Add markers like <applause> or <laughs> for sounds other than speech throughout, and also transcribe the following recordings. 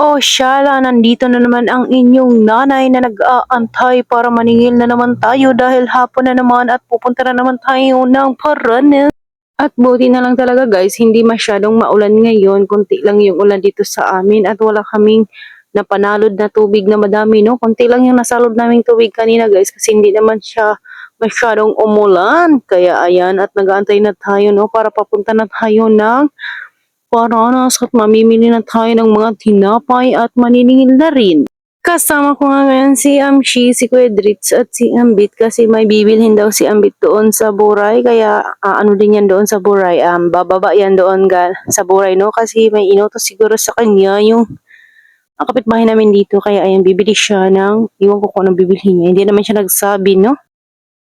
Oh, Shala, nandito na naman ang inyong nanay na nag-aantay para maningil na naman tayo dahil hapon na naman at pupunta na naman tayo ng Paranas. At buti na lang talaga guys, hindi masyadong maulan ngayon, kunti lang yung ulan dito sa amin at wala kaming napanalod na tubig na madami, no? Kunti lang yung nasalod naming tubig kanina guys kasi hindi naman siya masyadong umulan. Kaya ayan, at nag-aantay na tayo, no? Para papunta na tayo ng Paranas at mamimili na tayo ng mga tinapay at maniningil na rin. Kasama ko nga ngayon si Amshi, si Kuya at si Ambit kasi may bibilhin daw si Ambit doon sa Buray. Kaya ah, ano din yan doon sa Buray, um, bababa yan doon ga, sa Buray no? Kasi may inutos siguro sa kanya yung ang kapitbahay namin dito. Kaya ayan bibili siya ng iwan ko kung anong bibili niya. Hindi naman siya nagsabi no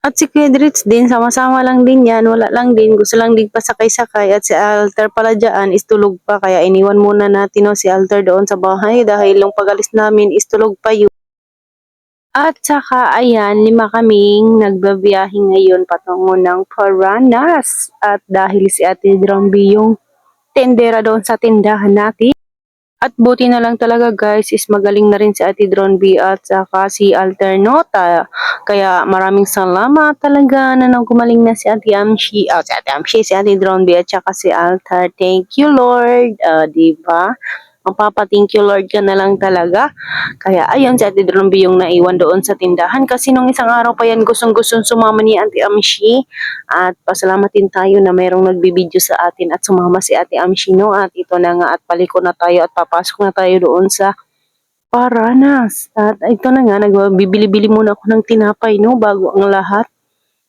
at si Kuya din, sama-sama lang din yan, wala lang din, gusto lang din pasakay-sakay at si Alter pala dyan is tulog pa, kaya iniwan muna natin no, si Alter doon sa bahay dahil yung pagalis namin is tulog pa yun. At saka ayan, lima kaming nagbabiyahe ngayon patungo ng Paranas at dahil si Ate Dromby yung tendera doon sa tindahan natin. At buti na lang talaga guys is magaling na rin si Ate Drone B at saka si Alternota. Kaya maraming salamat talaga na nang gumaling na si Ate Amshi, oh, si Ate Amshi, si Ate Drone B at saka si Altar. Thank you Lord, uh, di ba? Magpapa thank you Lord ka na lang talaga. Kaya ayun si Ate B yung naiwan doon sa tindahan kasi nung isang araw pa yan gustong-gustong sumama ni Ate Amshi at pasalamatin tayo na mayroong nagbibideo sa atin at sumama si Ate Amshi no at ito na nga at paliko na tayo at papasok na tayo doon sa Paranas. At ito na nga, nagbibili-bili muna ako ng tinapay no bago ang lahat.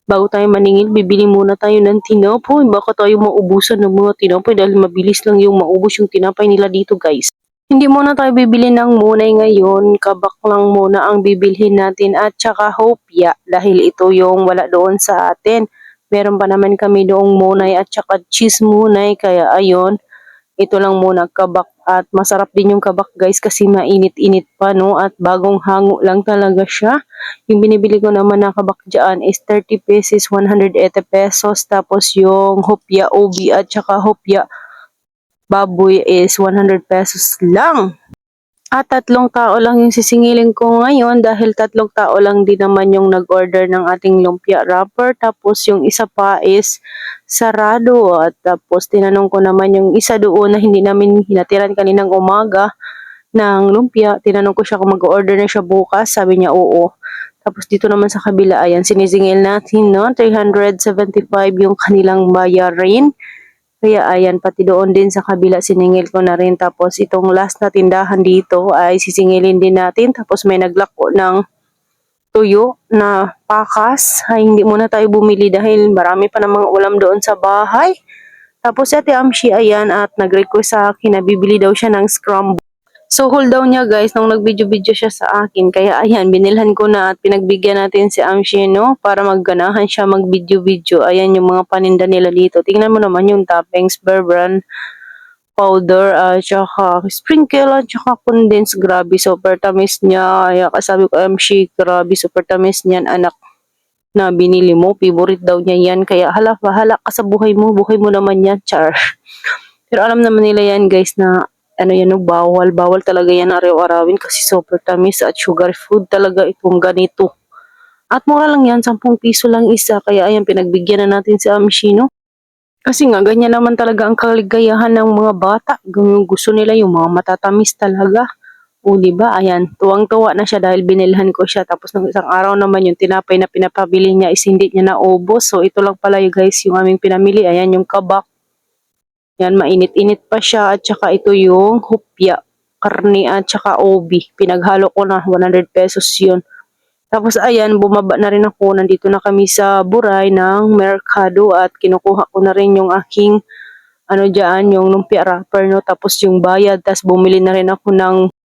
Bago tayo maningil, bibili muna tayo ng tinapay. Baka tayo maubusan ng mga tinapay dahil mabilis lang yung maubos yung tinapay nila dito guys. Hindi muna tayo bibili ng munay ngayon, kabak lang muna ang bibilhin natin at saka hopya dahil ito yung wala doon sa atin. Meron pa naman kami doong munay at saka cheese munay kaya ayon ito lang muna kabak at masarap din yung kabak guys kasi mainit-init pa no at bagong hango lang talaga siya. Yung binibili ko naman na kabak dyan is 30 pesos, 180 pesos tapos yung hopya obi at saka hopya baboy is 100 pesos lang. At tatlong tao lang yung sisingilin ko ngayon dahil tatlong tao lang din naman yung nag-order ng ating lumpia wrapper. Tapos yung isa pa is sarado. At tapos tinanong ko naman yung isa doon na hindi namin hinatiran kaninang umaga ng lumpia. Tinanong ko siya kung mag-order na siya bukas. Sabi niya oo. Tapos dito naman sa kabila, ayan, sinisingil natin, no? 375 yung kanilang bayarin. Kaya ayan, pati doon din sa kabila siningil ko na rin. Tapos itong last na tindahan dito ay sisingilin din natin. Tapos may naglako ng tuyo na pakas. Ay hindi muna tayo bumili dahil marami pa namang ulam doon sa bahay. Tapos si Ate Amshi ayan at nag-request sa akin na bibili daw siya ng scramble. So hold down niya guys nung nag-video-video siya sa akin. Kaya ayan, binilhan ko na at pinagbigyan natin si Amshi no para magganahan siya mag-video-video. Ayan yung mga paninda nila dito. Tingnan mo naman yung toppings, bear powder, at saka sprinkle, at saka condense. Grabe, super tamis niya. Kaya kasabi ko, Amshi, grabe, super tamis niyan, anak na binili mo. Favorite daw niya yan. Kaya hala, bahala ka sa buhay mo. Buhay mo naman yan, char. <laughs> Pero alam naman nila yan guys na ano yan, no, bawal. Bawal talaga yan araw-arawin kasi super tamis at sugar food talaga itong ganito. At mura lang yan, 10 piso lang isa. Kaya ayan, pinagbigyan na natin si Amshino. Kasi nga, ganyan naman talaga ang kaligayahan ng mga bata. Ganyan gusto nila yung mga matatamis talaga. O, ba? Ayan, tuwang-tuwa na siya dahil binilhan ko siya. Tapos ng isang araw naman yung tinapay na pinapabili niya is hindi niya naubos. So, ito lang pala yung guys, yung aming pinamili. Ayan, yung kabak. Yan, mainit-init pa siya. At saka ito yung hupya, karne at saka obi. Pinaghalo ko na 100 pesos yun. Tapos ayan, bumaba na rin ako. Nandito na kami sa Buray ng Mercado at kinukuha ko na rin yung aking ano dyan, yung lumpia wrapper, no? Tapos yung bayad. Tapos bumili na rin ako ng